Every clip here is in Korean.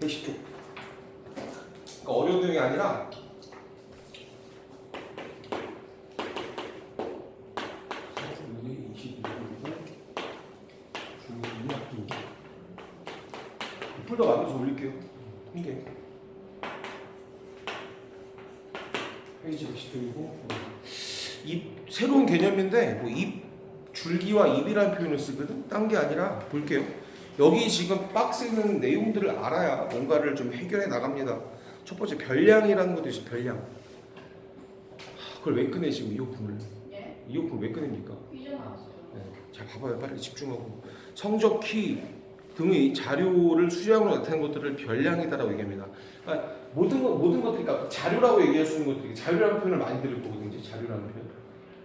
110쪽. 그러니까 어려운 내용이 아니라 여기 22분이고 중국이 앞뒤 풀더 만들어서 올릴게요. 이게 페이지 20분이고 입 새로운 개념인데 뭐 입 줄기와 입이라는 표현을 쓰거든. 딴 게 아니라 볼게요. 여기 지금 박스는 내용들을 알아야 뭔가를 좀 해결해 나갑니다. 첫 번째 별량이라는 것도 있어. 별량. 하, 그걸 왜 꺼내 지금 이어폰을? 예? 이어폰 왜 꺼냅니까? 나왔어요. 네, 잘 봐봐요. 빨리 집중하고 성적 키 등의 자료를 수량으로 나타낸 것들을 별량이다라고 얘기합니다. 그러니까 모든 것 모든 것들이 그러니까 자료라고 얘기할 수 있는 것들이 자료라는 표현을 많이 들을 거거든요. 자료라는 표현.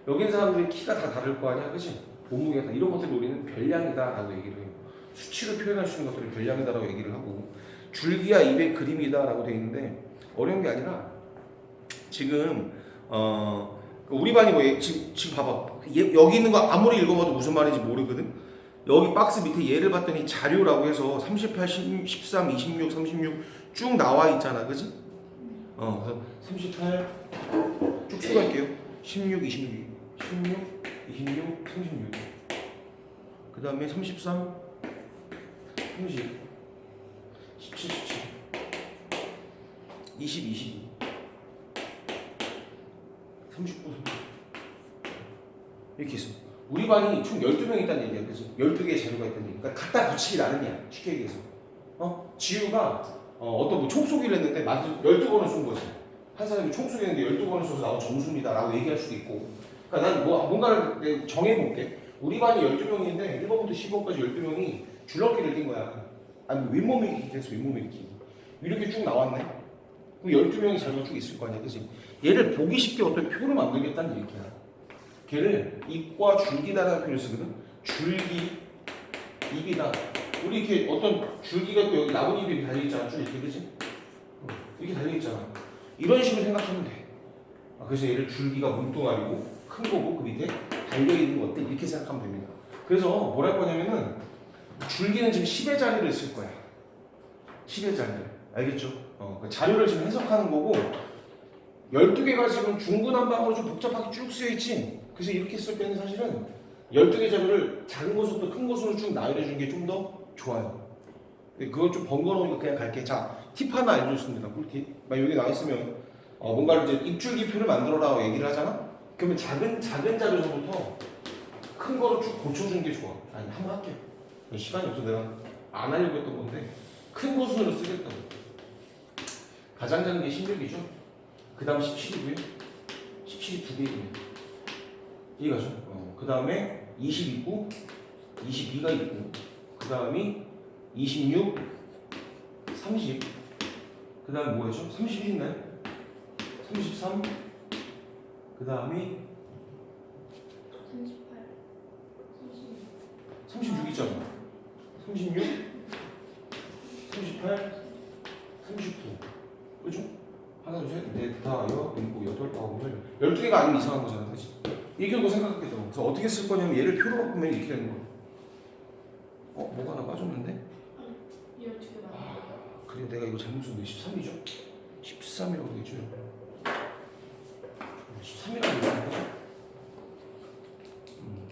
여기 있는 사람들이 키가 다 다를 거 아니야, 그렇지? 몸무게가 다 이런 것들을 우리는 별량이다라고 얘기를 해요. 수치로 표현할 수 있는 것들을 별량이다라고 얘기를 하고 줄기와 입의 그림이다라고 돼 있는데 어려운 게 아니라 지금 어 우리 반이 뭐 얘- 지금 지금 봐봐 얘- 여기 있는 거 아무리 읽어봐도 무슨 말인지 모르거든. 여기 박스 밑에 얘를 봤더니 자료라고 해서 38, 10, 13, 26, 36 쭉 나와 있잖아, 그지? 어, 그래서 38쭉 수고할게요. 16, 26, 16, 26, 36. 그 다음에 33, 30, 17, 17, 20, 22, 39, 30. 이렇게 있어. 우리 반이 총 12명 있다는 얘기야. 그지? 12개의 자료가 있다는 얘기. 그러니까 갖다 붙이기 나름이야. 쉽게 얘기해서. 어? 지우가 어, 떤 뭐 총쏘기를 했는데 맞 12번을 쏜 거지. 한 사람이 총쏘기 했는데 12번을 쏘서 나온 점수입니다. 라고 얘기할 수도 있고. 그러니까 난 뭐, 뭔가를 정해볼게. 우리 반이 12명인데 1번부터 10번까지 12명이 줄넘기를 뛴 거야. 아니 윗몸 일으키기. 윗몸 일으키기. 이렇게 쭉 나왔네. 그럼 12명이 자료가 쭉 있을 거 아니야. 그지? 얘를 보기 쉽게 어떤 표를 만들겠다는 얘기야. 걔를 입과 줄기다라는 표현을 쓰거든. 줄기, 입이다. 우리 이렇게 어떤 줄기가 또 여기 나뭇잎이 달려있잖아. 쭉 이렇게 그지? 어, 이렇게 달려있잖아. 이런 식으로 생각하면 돼. 아, 그래서 얘를 줄기가 문둥아리고 큰 거고 그 밑에 달려있는 것들 이렇게 생각하면 됩니다. 그래서 뭐랄 거냐면은 줄기는 지금 10의 자리를 쓸 거야. 10의 자리를. 알겠죠? 어, 그 자료를 지금 해석하는 거고 12개가 지금 중구난방으로 좀 복잡하게 쭉 쓰여있지. 그래서 이렇게 쓸 때는 사실은 12개 자료를 작은 것부터 큰 것으로 쭉 나열해 주는 게 좀 더 좋아요. 그걸 좀 번거로우니까 그냥 갈게. 자 팁 하나 알려줬습니다. 꿀팁. 막 여기 나와 있으면 어, 뭔가를 이제 입줄기표를 만들어라고 얘기를 하잖아? 그러면 작은 작은 자료서부터 큰 거로 쭉 고쳐주는 게 좋아. 아니 한번 할게 시간이 없어 내가 안 하려고 했던 건데 큰 것으로 쓰겠다고 가장 작은 게 16이죠 그 다음 17이고요. 17이 두 개이고요. 이해가죠? 어, 그 다음에 20 있고, 22가 있고, 그 다음이 26, 30, 그 다음 뭐였죠? 30이 있나요? 33, 그 다음이 38, 32. 36 있잖아. 36, 38, 39. 그죠? 하나, 둘, 셋, 넷, 다, 여, 일곱, 여덟, 아홉, 열. 열두 개가 아니면 이상한 거잖아, 그지? 이렇게 생각했겠다고. 그래서 어떻게 쓸 거냐면 얘를 표로 바꾸면 이렇게 되는 거야. 어, 뭐가 하나 빠졌는데? 이 12개 나왔어요. 그래, 내가 이거 잘못 쓴게 13이죠? 13이라고 되겠죠? 13이라고 되는 거죠? 음.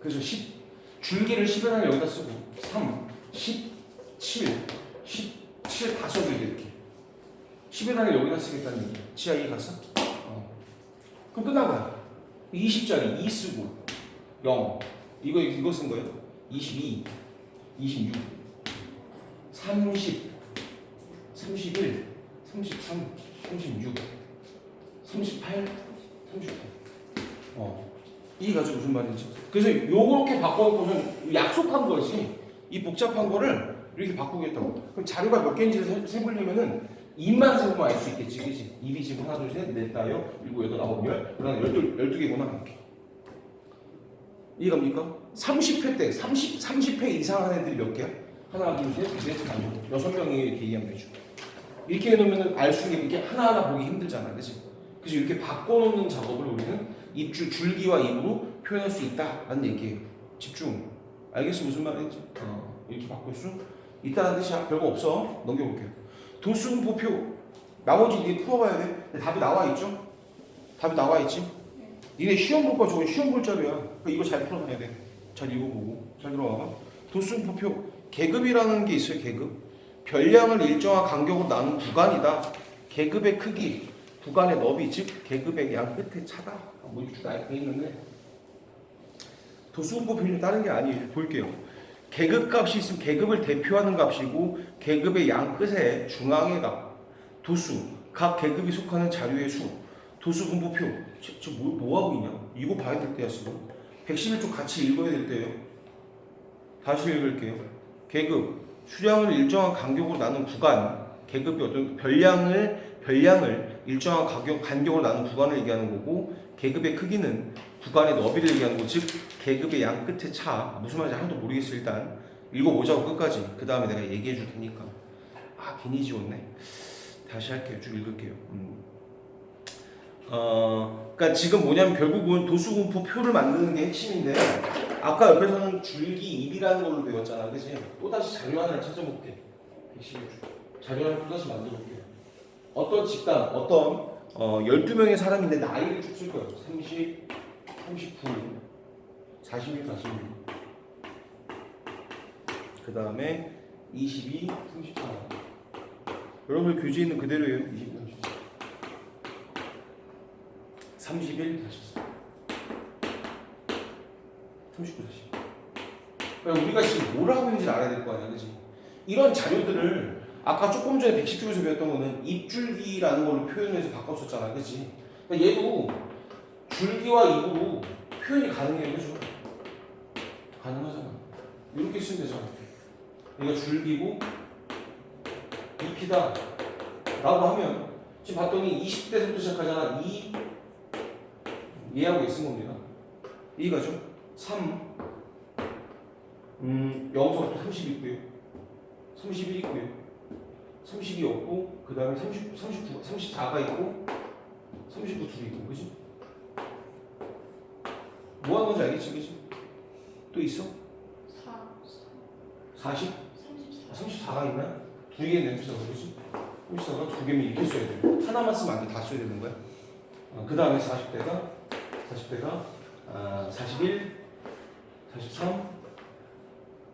그래서 10, 줄기를 10을 하나 여기다 쓰고 3, 10, 7, 17다돼 이렇게 10을 하나 여기다 쓰겠다는 얘기야 지하 이해 갔어? 어. 그럼 끝난 거야 20짜리 2 쓰고 0 이거 이거 쓴 거예요 22, 26 30 31, 33, 36, 38, 39. 어. 이게 가지고 무슨 말인지. 그래서 요렇게 바꿔놓고는 약속한 거지. 이 복잡한 거를 이렇게 바꾸겠다고. 그럼 자료가 몇 개인지를 세- 세보려면은 입만 세보면 알 수 있겠지, 그지? 입이 지금 하나, 둘, 셋, 넷, 다, 여, 일곱, 여덟, 아홉, 열, 그다음 열두, 열두 개구나. 이해갑니까? 30회 때, 30, 30회 이상 한 애들이 몇 개야? 하나, 둘, 셋, 넷, 다섯, 여섯 명이 이렇게 이해하면 되죠. 이렇게 해놓으면 알 수 있는 게 하나하나 보기 힘들잖아, 그치? 그래서 이렇게 바꿔놓는 작업을 우리는 입줄 줄기와 입으로 표현할 수 있다라는 얘기예요. 집중. 알겠어 무슨 말인지? 어, 이렇게 바꿀 수 있다는 뜻이야. 별거 없어. 넘겨볼게요. 도수분포표 나머지 이게 풀어봐야 돼. 답이 나와 있죠? 답이 나와 있지? 니네 시험 볼거 저건 시험 볼 자료야. 그러니까 이거 잘 풀어놔야 돼. 잘 읽어보고 잘 들어와봐. 도수분포표 계급이라는 게 있어요. 계급. 별량을 일정한 간격으로 나눈 구간이다. 계급의 크기, 구간의 너비, 즉 계급의 양 끝의 차다. 뭐 이렇게 있는데 도수분포표는 다른 게 아니에요. 볼게요. 계급 값이 있으면 계급을 대표하는 값이고 계급의 양 끝에 중앙의 값, 도수, 각 계급이 속하는 자료의 수, 도수 분포표. 저뭐 뭐 하고 있냐? 이거 봐야 될 때야 지금. 111쪽 같이 읽어야 될 때예요. 다시 읽을게요. 계급, 수량을 일정한 간격으로 나눈 구간, 계급이 어떤 별량을 별량을 일정한 간격 간격으로 나눈 구간을 얘기하는 거고 계급의 크기는 구간의 너비를 얘기하는 거고 즉 계급의 양 끝의 차 무슨 말인지 하나도 모르겠어 일단. 읽어보자고 끝까지. 그 다음에 내가 얘기해 줄 테니까. 아 괜히 지웠네. 다시 할게요. 쭉 읽을게요. 음. 어 그러니까 지금 뭐냐면 결국은 도수분포 표를 만드는 게 핵심인데 아까 옆에서는 줄기 1이라는 걸로 배웠잖아. 그지 또다시 자료 하나를 찾아볼게. 111쪽 자료 하나 또다시 만들어 볼게요 어떤 집단 어떤 어 12명의 사람인데 나이를 쭉쓸 거예요. 30 39 41 46 그 다음에 22 34 여러분 교재에 있는 그대로예요. 22 34 31 44 39 40 그러니까 우리가 지금 뭘 하고 있는지 알아야 될 거 아니야 그지? 이런 자료들을 아까 조금 전에 110쪽에서 배웠던 거는 입줄기라는 걸로 표현해서 바꿨었잖아 그지 그러니까 얘도 줄기와 입으로 표현이 가능해요 그죠? 가능하잖아. 이렇게 쓰면 되잖아. 얘가 줄기고 잎이다 라고 하면 지금 봤더니 20대부터 시작하잖아. 2 얘하고 쓴 겁니다 2가죠? 3 음, 0서부터 30 있고요. 31 있고요 32 없고 그 다음에 30, 39, 34가 있고 39 둘이 있고 그지? 뭐 하는 건지 알겠지 그지? 또 있어? 4, 40? 34. 34가 있나? 두 개의 냄새가 그러지? 34가 두 개면 이렇게 써야 돼. 하나만 쓰면 안 돼. 다 써야 되는 거야. 어, 그 다음에 40대가 40대가 아, 41, 43,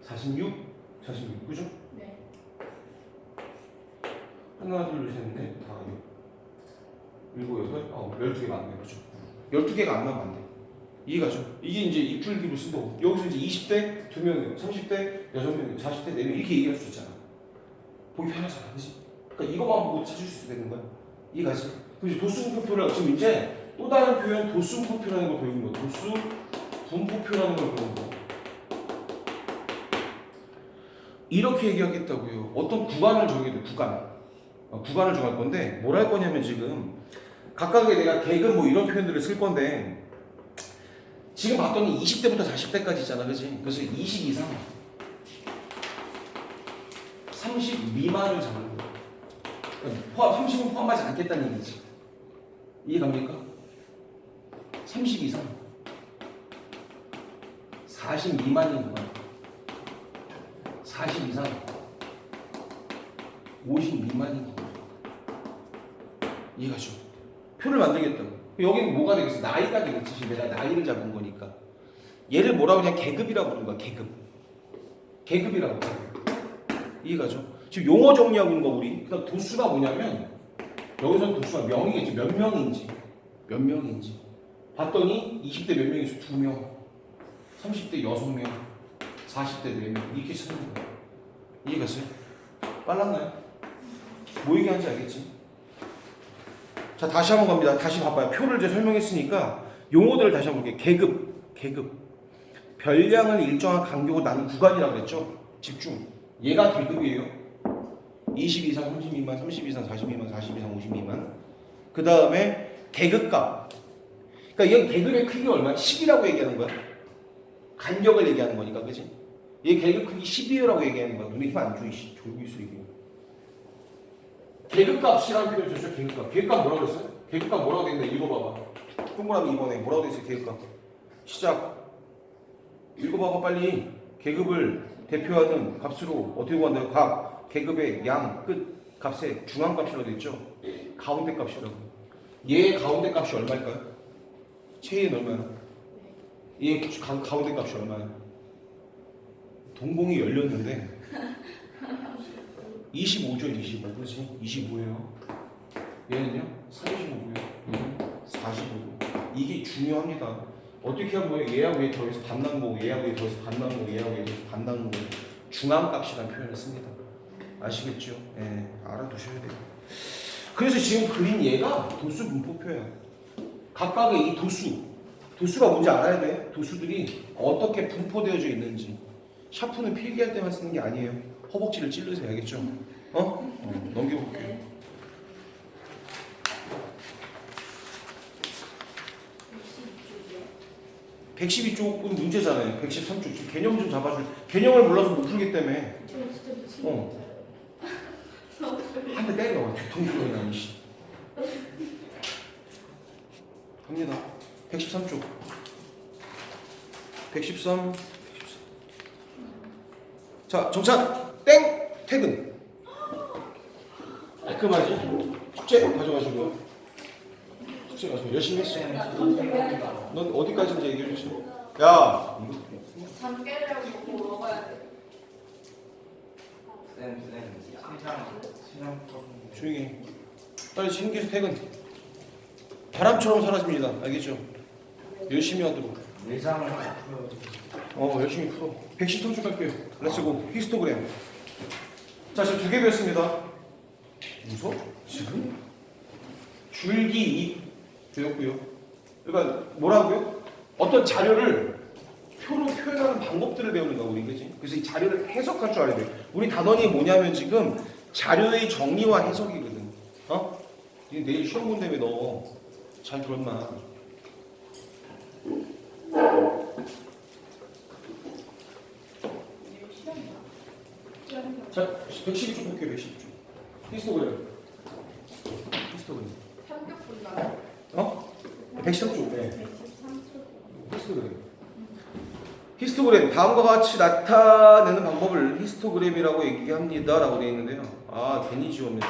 46, 46 그죠? 네. 하나, 둘, 셋, 넷, 다, 일곱, 여덟, 아홉, 열두 개 맞네, 그죠? 열두 개가 안 나면 안 돼. 이해가죠? 이게 이제 입줄기로 쓴 거고, 여기서 이제 20대 두 명이에요, 30대 여섯 명이에요, 40대 네 명, 이렇게 얘기할 수 있잖아. 보기 편하잖아, 그지? 그러니까 이것만 보고 찾을 수 있게 되는 거야. 이해가지? 그럼 이제 도수분포표라고, 지금 이제 또 다른 표현, 도수분포표라는 걸 배우는 거야. 도수 분포표라는 걸 배우는 거. 이렇게 얘기하겠다고요. 어떤 구간을 정해야 돼, 구간. 어, 구간을 정할 건데 뭘 할 거냐면 지금 각각의 내가 계급 뭐 이런 표현들을 쓸 건데 지금 봤더니 20대부터 40대까지 있잖아 그지? 그래서 20 이상 30 미만을 잡는 거야. 포함, 30은 포함하지 않겠다는 얘기지. 이해 갑니까? 30 이상 40 미만인 거야. 40 이상 50 미만인 거야 이해가죠? 표를 만들겠다고. 여기는 뭐가 되겠어? 나이가 되겠지. 지금 내가 나이를 잡은 거니까. 얘를 뭐라고 그냥 계급이라고 부르는 거야. 계급. 계급이라고. 이해가죠? 지금 용어 정리하고 있는 거 우리. 그다음 도수가 뭐냐면 여기서는 도수가 명이겠지. 몇 명인지. 몇 명인지. 봤더니 20대 몇 명이서 두 명. 30대 여섯 명. 40대 네 명. 이렇게 쓰는 거야. 이해갔어요? 빨랐나요? 뭐 얘기하는지 알겠지? 자 다시 한번 갑니다. 다시 봐봐요. 표를 이제 설명했으니까 용어들을 다시 한번 볼게요. 계급, 계급. 별량을 일정한 간격으로 나눈 구간이라고 그랬죠. 집중. 얘가 계급이에요. 20 이상, 30 미만, 30 이상, 40 미만, 40 이상, 50 미만. 그 다음에 계급값. 그러니까 이건 계급의 크기가 얼마? 10이라고 얘기하는 거야. 간격을 얘기하는 거니까, 그지? 얘 계급 크기 12라고 얘기하는 거야. 눈에 힘안. 졸고 있어, 이게. 계급값이라는 표현 줬죠 계급값 계급값 뭐라고 그랬어요? 계급값 뭐라고 돼 있는데 읽어봐봐 동그라미 2번에 뭐라고 돼 있어요 계급값 시작 읽어봐봐 빨리 계급을 대표하는 값으로 어떻게 구한다요? 각 계급의 양, 끝 값의 중앙값이라고 돼 있죠. 가운데 값이라고. 얘의 가운데 값이 얼마일까요? 최애는 얼마야? 얘 가, 가운데 값이 얼마야? 동공이 열렸는데 25죠, 25. 그렇지? 25예요. 얘는요? 35고요. 얘는 45고. 이게 중요합니다. 어떻게 하면 얘하고 얘 더해서 반 나눈 거고 얘하고 얘 더해서 반 나눈 거고 얘하고 얘 더해서 반 나눈 거고 중앙값이라는 표현을 씁니다. 아시겠죠? 예, 알아두셔야 돼요. 그래서 지금 그린 얘가 도수 분포표야. 각각의 이 도수, 도수가 뭔지 알아야 돼. 도수들이 어떻게 분포되어져 있는지. 샤프는 필기할 때만 쓰는 게 아니에요. 허벅지를 찔러서 알겠죠? 어? 어 넘겨볼게요. 62쪽이요? 112쪽은 문제잖아요. 113쪽. 지금 개념 좀 잡아줄. 개념을 몰라서 못 풀기 때문에 어. 한 대 때려. 나는 씨. 갑니다. 113쪽. 113. 자, 정찬 땡 퇴근. 깔끔하지? 숙제 가져가시고요. 숙제 가지고 열심히 했어. 넌 어디까지인지 얘기해 주세요. 야, 이거 잠 깨려고 뭐 먹어야 돼. 쌤, 쌤, 조용히 해. 빨리 신기해서 퇴근 바람처럼 사라집니다 알겠죠? 열심히 하도록 예상을 풀어. 어 열심히 풀어 113초 갈게요 렛츠고 히스토그램 자 지금 두 개 배웠습니다 웃어? 지금? 줄기 잎 배웠고요 그러니까 뭐라고요? 어떤 자료를 표로 표현하는 방법들을 배우는 우리 그지? 그래서 이 자료를 해석할 줄 알아야 돼 우리 단원이 뭐냐면 지금 자료의 정리와 해석이거든 어? 니 내일 시험 본 다음에 너 잘 들었나? 내일 시험이야. 시험이야. 자 112초 볼게요 112초 히스토그램 히스토그램 삼겹 본다고? 어? 113쪽 네 113쪽. 히스토그램. 히스토그램 다음과 같이 나타내는 방법을 히스토그램이라고 얘기합니다라고 되어 있는데요. 아 괜히 지웠네.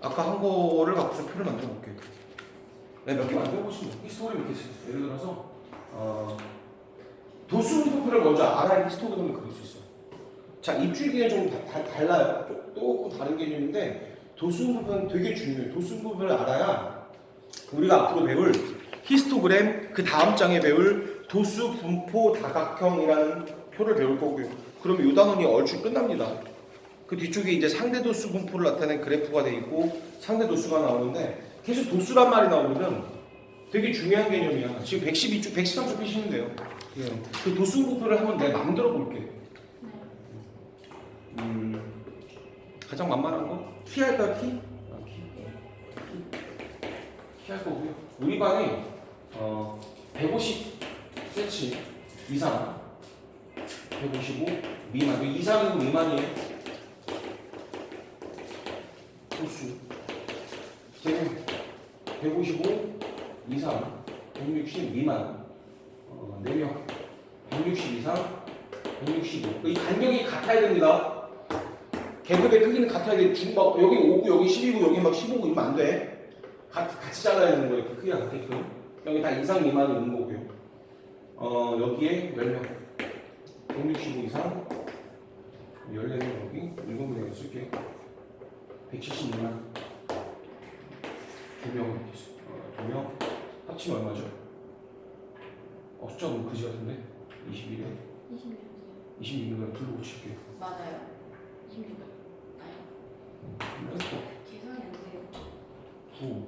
아까 한 거를 갖고서 표를 만들어 볼게요. 네, 몇개 만들어 보시면 히스토그램 이렇게. 예를 들어서 어, 도수 분포표를 먼저 알아야 히스토그램을 그릴 수 있어요. 자 입줄기는 좀 다, 다- 달라요. 조- 조금 다른 개념인데 도수 분포는 되게 중요해요. 도수 분포를 알아야 우리가 앞으로 배울 히스토그램 그 다음 장에 배울 도수 분포 다각형이라는 표를 배울 거고요. 그럼 이 단원이 얼추 끝납니다. 그 뒤쪽에 이제 상대 도수 분포를 나타낸 그래프가 돼 있고 상대 도수가 나오는데 계속 도수란 말이 나오면 되게 중요한 개념이야. 지금 112쪽, 113쪽 피시면 돼요. 예. 그 도수 분포를 한번 내가 만들어 볼게. 네. 음, 가장 만만한 거? 키 할까 키? 아, 키. 키 할 거고요. 우리 반이 어, 150cm 이상, 155 미만, 그 이상이고 미만이에요. 호수. 쟤는 155 이상, 160 미만, 어, 4명, 160 이상, 165. 이 간격이 같아야 됩니다. 계급의 크기는 같아야 돼. 중, 막, 여기 5고, 여기 12고, 여기 막 15고 이러면 안 돼. 같이, 같이 잘라야 되는 거예요. 그 크기가 같게끔. 여기 다 이상 미만이 있는 거고요. 어, 여기에 10명. 165 이상. 14명 여기. 읽은 분에게 쓸게요. 170 미만. 2명 이렇게 있어요. 어, 2명. 합치면 얼마죠? 어, 숫자 너무 그지 같은데? 21에 26이요. 26을 불러 고칠게요. 맞아요. 26. 아요. 계산이 안 돼요. 9,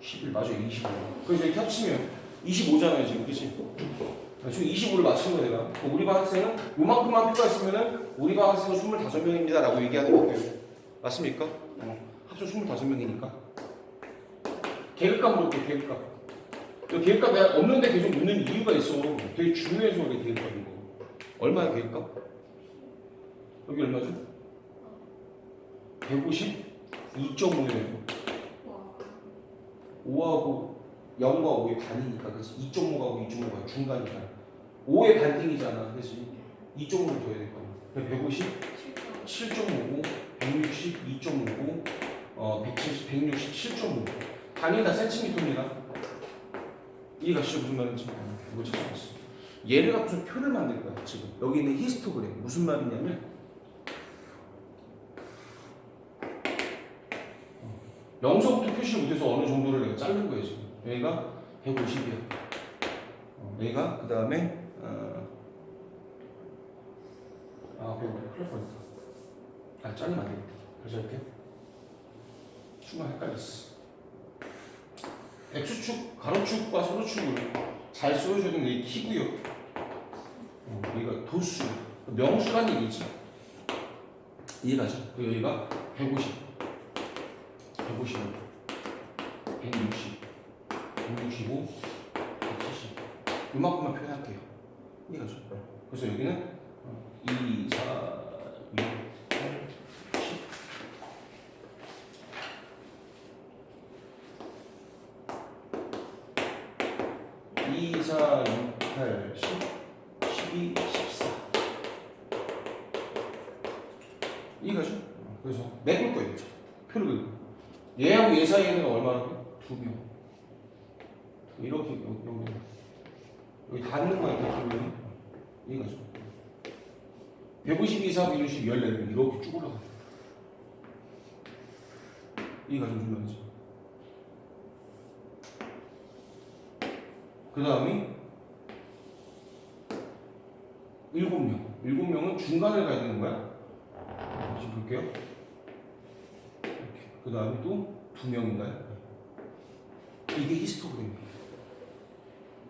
11 맞아요 25. 그래서 이렇게 합치면 25잖아요 지금 그치? 지금 25를 맞춘 거야 내가. 우리 반 학생은 요만큼만 표가 있으면은 우리 반 학생은 25명입니다 라고 얘기하는 거고요. 맞습니까? 어. 합쳐 25명이니까. 계급값 물을게 계급값. 그 계급값 내가 없는데 계속 묻는 이유가 있어. 되게 중요해서 그래 계급값인 거. 얼마야 계급값? 여기 얼마죠? 152.5예요. 와. 5하고 0과 5의 반이니까 그렇지 2.5하고 2.5가 중간이야 5의 반띵이잖아 그렇지 2.5를 둬야 될 거야. 150, 7.5고 160, 2.5고 어, 170, 167.5. 단위 다 센티미터입니다. 이해가 가시죠 무슨 말인지? 이거 찾아봤어. 얘를 갖고서 표를 만들 거야 지금. 여기 있는 히스토그램 무슨 말이냐면 어, 영서부터 표시를 못해서 어느 정도를 내가 자른 거예요 지금. 여기가 150이야. 어, 여기가 그 다음에 어, 아 그거 큰일 날 뻔했다. 아 잘리면 안 되겠다. 다시 할게. 축만 헷갈렸어. X축, 가로축과 세로축을 잘 되는 게 키고요. 어, 여기가 도수, 명수란 얘기지. 이해가죠? 그 여기가 150, 150, 160, 165, 170. 이만큼만 표현할게요. 이해가죠? 그래서 여기는 2, 4, 6, 8, 10. 이, 사, 육, 팔, 십, 십이, 십사. 이거죠? 그래서 메꿀 거예요. 그죠? 표를 긁고. 얘하고 얘 사이에는 얼마라고? 두 명. 이렇게 여기, 여기, 여기 닿는 거야, 이렇게 두 명이. 이거죠. 152, 4, 160, 14명 이렇게 쭉 올라가요. 이거가 좀 중요하지. 그 다음이 일곱 명. 일곱 명은 중간을 가야 되는 거야. 다시 볼게요. 그 다음에 또두 명인가요? 이게 히스토그램이에요.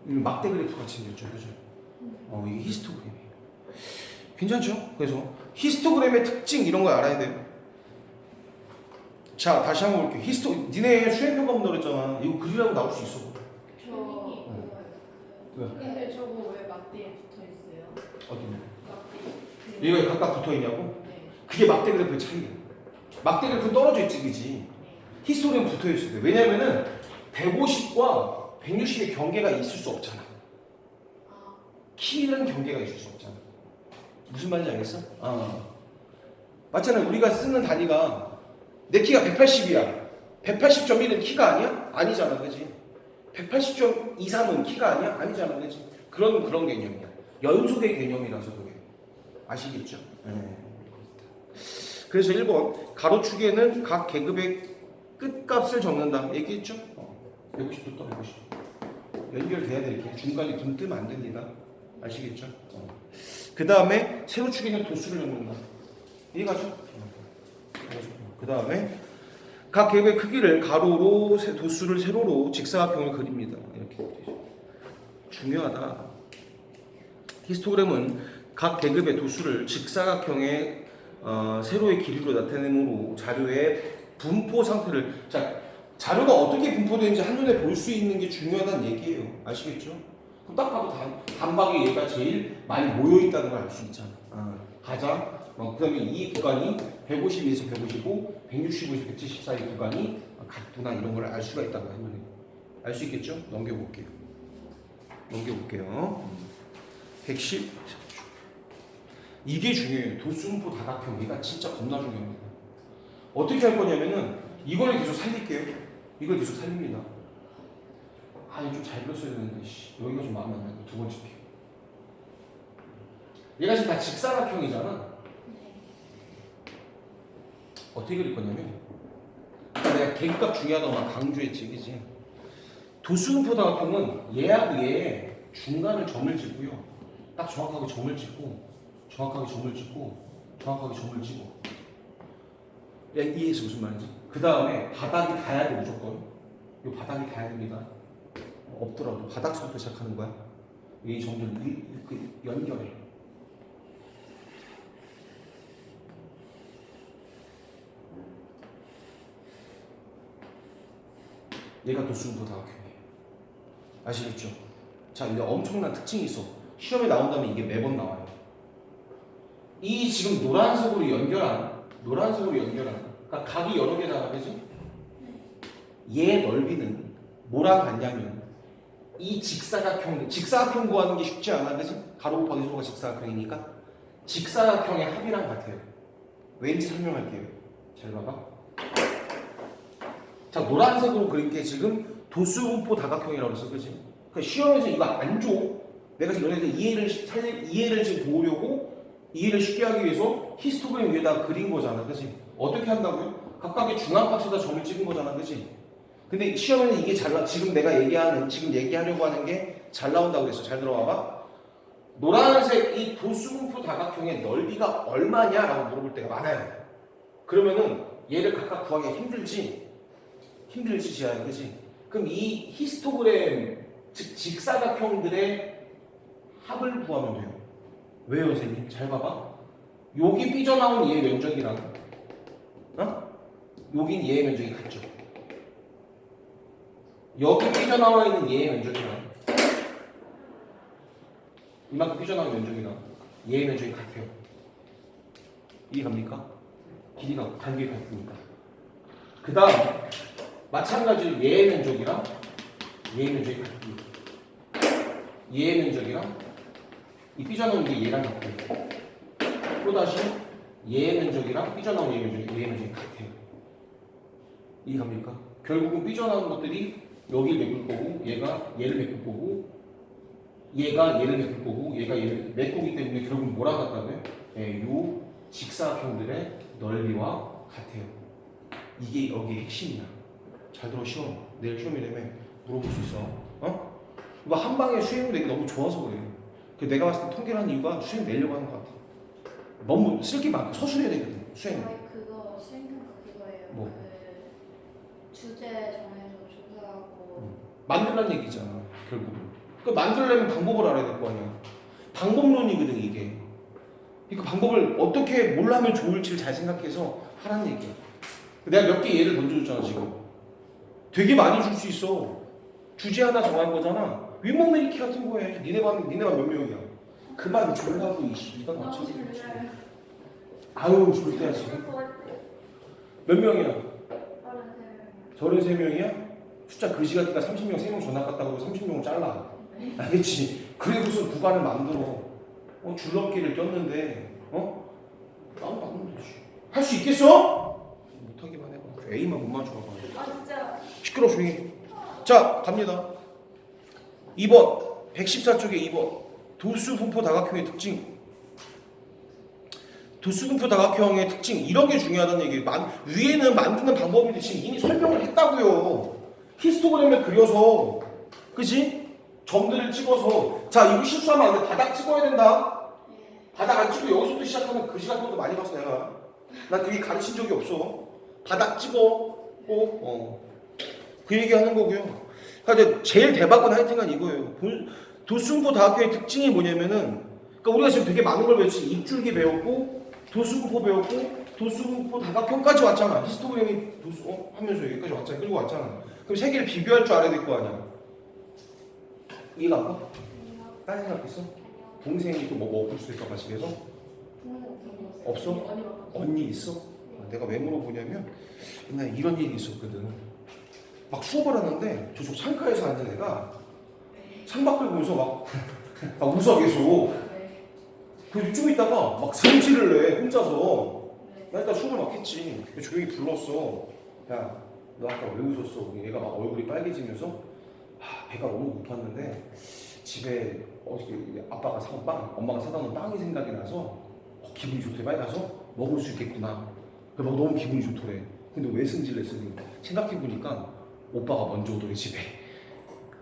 이거 막대 그래프 같이 생겼죠, 그죠? 어, 이게 히스토그램이에요. 괜찮죠? 그래서 히스토그램의 특징 이런 거 알아야 돼요. 자, 다시 한번 볼게요. 히스토, 니네 수행평가 본다 그랬잖아. 이거 그리라고 나올 수 있어. 저 응. 왜? 근데 저거 왜 막대에 붙어 있어요? 어디? 막대. 얘가 각각 붙어 있냐고? 네. 그게 막대 그래프의 차이야. 막대 그래프 떨어져 있지, 그지? 네. 히스토리는 붙어 있어야 돼. 왜냐면은 150과 160의 경계가 있을 수 없잖아. 아, 키는 경계가 있을 수 없잖아. 무슨 말인지 알겠어? 아. 맞잖아. 우리가 쓰는 단위가 내 키가 180이야. 180.1은 키가 아니야? 아니잖아. 그지? 180.23은 키가 아니야? 아니잖아. 그지? 그런 그런 개념이야. 연속의 개념이라서 그게. 아시겠죠? 네. 그래서 1번 가로축에는 각 계급의 끝값을 적는다. 얘기했죠? 어. 150도 또 150. 연결돼야 돼 이렇게 중간에 분 뜨면 안 됩니다. 아시겠죠? 어. 그 다음에 세로축에는 도수를 적는다. 이해가죠? 그 다음에 각 계급의 크기를 가로로 세- 도수를 세로로 직사각형을 그립니다. 이렇게. 중요하다. 히스토그램은 각 계급의 도수를 직사각형의 어, 세로의 길이로 나타내므로 자료의 분포 상태를 자 자료가 어떻게 분포되는지 한눈에 볼 수 있는 게 중요하다는 얘기예요. 아시겠죠? 그럼 딱 봐도 단, 단박에 얘가 제일 많이 모여 있다는 걸 알 수 있잖아. 아, 가장 어, 그 다음에 이 구간이 152에서 155, 165에서 170 사이 구간이 각도나 이런 걸 알 수가 있다는 거예요. 알수 있겠죠? 넘겨볼게요. 넘겨볼게요. 110. 이게 중요해요. 도수분포 다각형 얘가 진짜 겁나 중요합니다. 어떻게 할 거냐면은 이걸 계속 살릴게요. 이걸 계속 살립니다. 아, 이거 좀잘 그렸어야 되는데, 씨. 여기가 좀 마음에 안 들고, 두 번째 표. 얘가 지금 다 직사각형이잖아. 네. 어떻게 그릴 거냐면, 내가 계급값 중요하다고 막 강조했지, 그지? 도수분포 다각형은 얘하고 얘 중간을 점을 찍고요. 딱 정확하게 점을 찍고, 정확하게 점을 찍고, 정확하게 점을 찍고. 야, 이해했어, 무슨 말인지? 그 다음에 바닥이 닿아야 돼, 무조건. 이 바닥이 닿아야 됩니다. 없더라도 바닥서부터 시작하는 거야. 이 이- 그 연결해. 얘가 도수분포 다각형이에요. 아시겠죠? 자, 이제 엄청난 특징이 있어. 시험에 나온다면 이게 매번 나와요. 이 지금 노란색으로 연결한, 노란색으로 연결한, 그러니까 각이 여러 개잖아, 그지? 얘 넓이는 뭐랑 같냐면 이 직사각형, 직사각형 구하는 게 쉽지 않아, 그지? 가로 곱하기 세로가 직사각형이니까 직사각형의 합이랑 같아요. 왠지 설명할게요. 잘 봐봐. 자 노란색으로 그린 게 지금 도수분포 다각형이라고 그랬어, 그지? 그 시험에서 이거 안 줘. 내가 지금 너네들 이해를 시- 살릴 이해를 지금 도우려고 이해를 쉽게 하기 위해서 히스토그램 위에다가 그린 거잖아, 그지? 어떻게 한다고요? 각각의 중앙값에다 점을 찍은 거잖아, 그지? 근데 시험에는 이게 잘 나, 지금 내가 얘기하는, 지금 얘기하려고 하는 게 잘 나온다고 그랬어. 잘 들어봐봐. 노란색 이 도수분포 다각형의 넓이가 얼마냐 라고 물어볼 때가 많아요. 그러면은 얘를 각각 구하기 힘들지? 힘들지, 지아야, 그지? 그럼 이 히스토그램, 즉 직사각형들의 합을 구하면 돼요. 왜요, 선생님? 잘 봐봐. 여기 삐져나온 얘의 면적이랑, 어? 여긴 얘의 면적이 같죠. 여기 삐져나와 있는 얘의 면적이랑, 이만큼 삐져나온 면적이랑 얘의 면적이 같아요. 이해갑니까? 길이가 간격이 같으니까. 그 다음 마찬가지로 얘의 면적이랑 얘의 면적이 같습니다. 얘의 면적이랑 이 삐져나온 게 얘랑 같아요. 또다시 얘의 면적이랑 삐져나온 얘의 면적이 얘의 면적이 같아요. 이해갑니까? 결국은 삐져나온 것들이 여기를 메꿀 거고 얘가 얘를 메꿀 거고 얘가 얘를 메꿀 거고 얘가 얘를 메꾸기 때문에 결국 뭐랑 같다고요? 예, 요 직사각형들의 넓이와 같아요. 이게 여기의 핵심이야. 잘 들어 시험. 내일 시험이 되면 물어볼 수 있어. 어? 이거 한 방에 수행 내기 너무 좋아서 그래요. 그 내가 봤을 때 통계를 하는 이유가 수행 내려고 하는 것 같아. 너무 쓸 게 많고 서술해야 되거든. 수행. 저희 그거 수행평가 그거예요. 뭐? 그 주제 정해서 조사하고 만들란 얘기잖아. 결국은. 그 만들려면 방법을 알아야 될 거 아니야. 방법론이거든 이게. 그러니까 방법을 어떻게 뭘 하면 좋을지를 잘 생각해서 하라는 얘기야. 내가 몇 개 예를 던져줬잖아 지금. 되게 많이 줄 수 있어. 주제 하나 정한 거잖아. 윗몸 읽기 같은 거에 니네 반 니네 반몇 명이야. 그만 졸라고 이씨 이건 너무 맞춰. 졸려요. 아유 졸 때야 지금. 몇 명이야? 빠른 세 33명이야? 숫자 그지 같으니까 30명 3명 전학 갔다고 30명을 잘라. 알겠지? 그리고서 구간을 만들어. 어, 줄넘기를 꼈는데, 어? 나도 맞으면 되지. 할수 있겠어? 못하기만 해봐. A만 못 맞춰봐. 아 진짜 시끄러 조용히. 해. 자, 갑니다. 2번. 114쪽에 2번. 도수 분포 다각형의 특징. 도수 분포 다각형의 특징 이런 게 중요하다는 얘기예요. 만, 위에는 만드는 방법인데 지금 이미 설명을 했다고요. 히스토그램을 그려서 그지? 점들을 찍어서 자 이거 실수하면 안 돼. 바닥 찍어야 된다. 바닥 안 찍고 여기서부터 시작하면 그지 같은 것도 많이 봤어 내가. 나 그게 가르친 적이 없어. 바닥 찍어. 꼭 어. 그 얘기하는 거고요. 그러니까 제일 대박은 하여튼간 이거예요. 본- 도수분포 다학교의 특징이 뭐냐면은 그러니까 우리가 지금 되게 많은 걸 배웠지. 입줄기 배웠고 도수분포 배웠고 도수분포 다각형까지 왔잖아. 히스토그램이 도수 어? 하면서 여기까지 왔잖아. 끌고 왔잖아. 그럼 세 개를 비교할 줄 알아야 될 거 아니야. 이해가 안 가? 딴 생각했어? 동생이 또 뭐 먹을 수도 있을까 봐 집에서? 없어? 언니 있어? 아, 내가 왜 물어보냐면 옛날에 이런 일이 있었거든. 막 수업을 하는데 저쪽 창가에서 앉은 애가 창밖을 보면서 막, 막 웃어 계속. 네. 그래서 좀 있다가 막 성질을 내 혼자서. 네. 나 일단 수업을 막 했지. 그래서 조용히 불렀어. 야, 너 아까 왜 웃었어? 얘가 막 얼굴이 빨개지면서 아, 배가 너무 고팠는데 집에 어저께 아빠가 사온 빵, 엄마가 사다 놓은 빵이 생각이 나서 어, 기분이 좋대. 빨리 가서 먹을 수 있겠구나. 그래서 막 너무 기분이 좋더래. 근데 왜 승질 냈으니 생각해 보니까 오빠가 먼저 오더래 집에.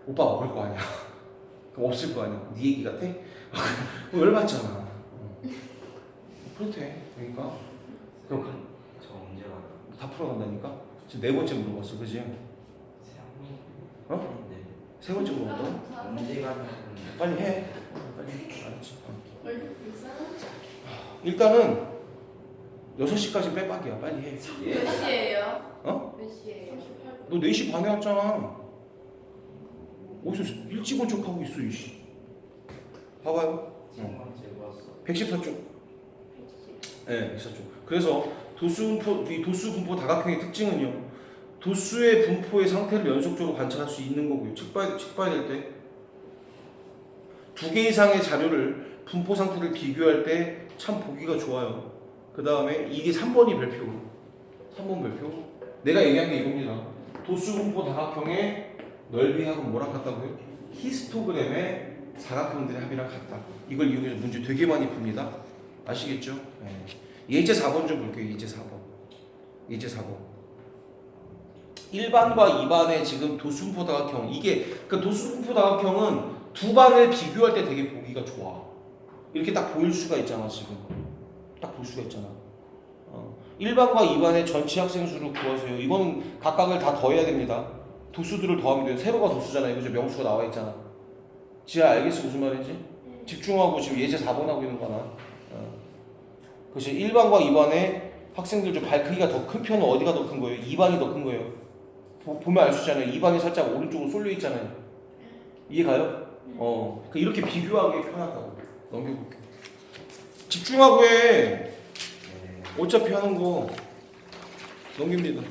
오빠가 먹을 거 아니야. 그럼 없을 거 아니야. 네 얘기 같아? 그럼 열받잖아. 어. 그렇대. 그러니까 그럼 저 언제 가요? 다 풀어간다니까? 지금 네 번째 물어봤어, 그지? 세상이 어? 네. 세 번째 물어봤다? 언제 가는 빨리 해. 빨리 해. 알았지? 어. 얼굴 불쌍한 일단은 6시까지 빼박이야. 빨리 해. 몇 시예요? 어? 몇 시예요? 38분 너 4시 반에 왔잖아. 어디서 일찍 온 척하고 있어, 이씨. 봐봐요. 봤어. 114쪽. 네, 114쪽. 그래서 도수 분포, 이 도수 분포 다각형의 특징은요. 도수의 분포의 상태를 연속적으로 관찰할 수 있는 거고요. 책 봐야, 책 봐야 될 때. 두 개 이상의 자료를 분포 상태를 비교할 때 참 보기가 좋아요. 그 다음에 이게 3번이 별표. 3번 별표. 내가 얘기한 게 이겁니다. 도수 분포 다각형의 넓이하고 뭐랑 같다고요? 히스토그램의 사각형들의 합이랑 같다. 이걸 이용해서 문제 되게 많이 풉니다. 아시겠죠? 네. 예제 4번 좀 볼게요. 예제 4번. 예제 4번. 1반과 2반의 지금 도수분포 다각형 이게 그 도수분포 다각형은 두 반을 비교할 때 되게 보기가 좋아. 이렇게 딱 보일 수가 있잖아 지금. 딱 볼 수가 있잖아. 어. 1반과 2반의 전체 학생 수를 구하세요. 이거는 각각을 다 더해야 됩니다. 도수들을 더하면 돼요. 세로가 도수잖아요. 그죠? 명수가 나와 있잖아. 지아 알겠어 무슨 말인지? 집중하고 지금 예제 4번 하고 있는 거나. 어. 그래서 1반과 2반의 학생들 중발 크기가 더 큰 편은 어디가 더 큰 거예요? 2반이 더 큰 거예요. 보, 보면 알 수 있잖아요. 2반이 살짝 오른쪽으로 쏠려 있잖아요. 이해 가요? 어. 그 이렇게 비교하기 편하다고. 넘겨볼게. 집중하고 해. 네. 어차피 하는 거 넘깁니다.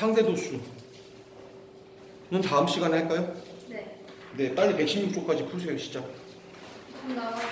상대 도수는 다음 시간에 할까요? 네. 네, 빨리 116조까지 푸세요. 시작. 감사합니다.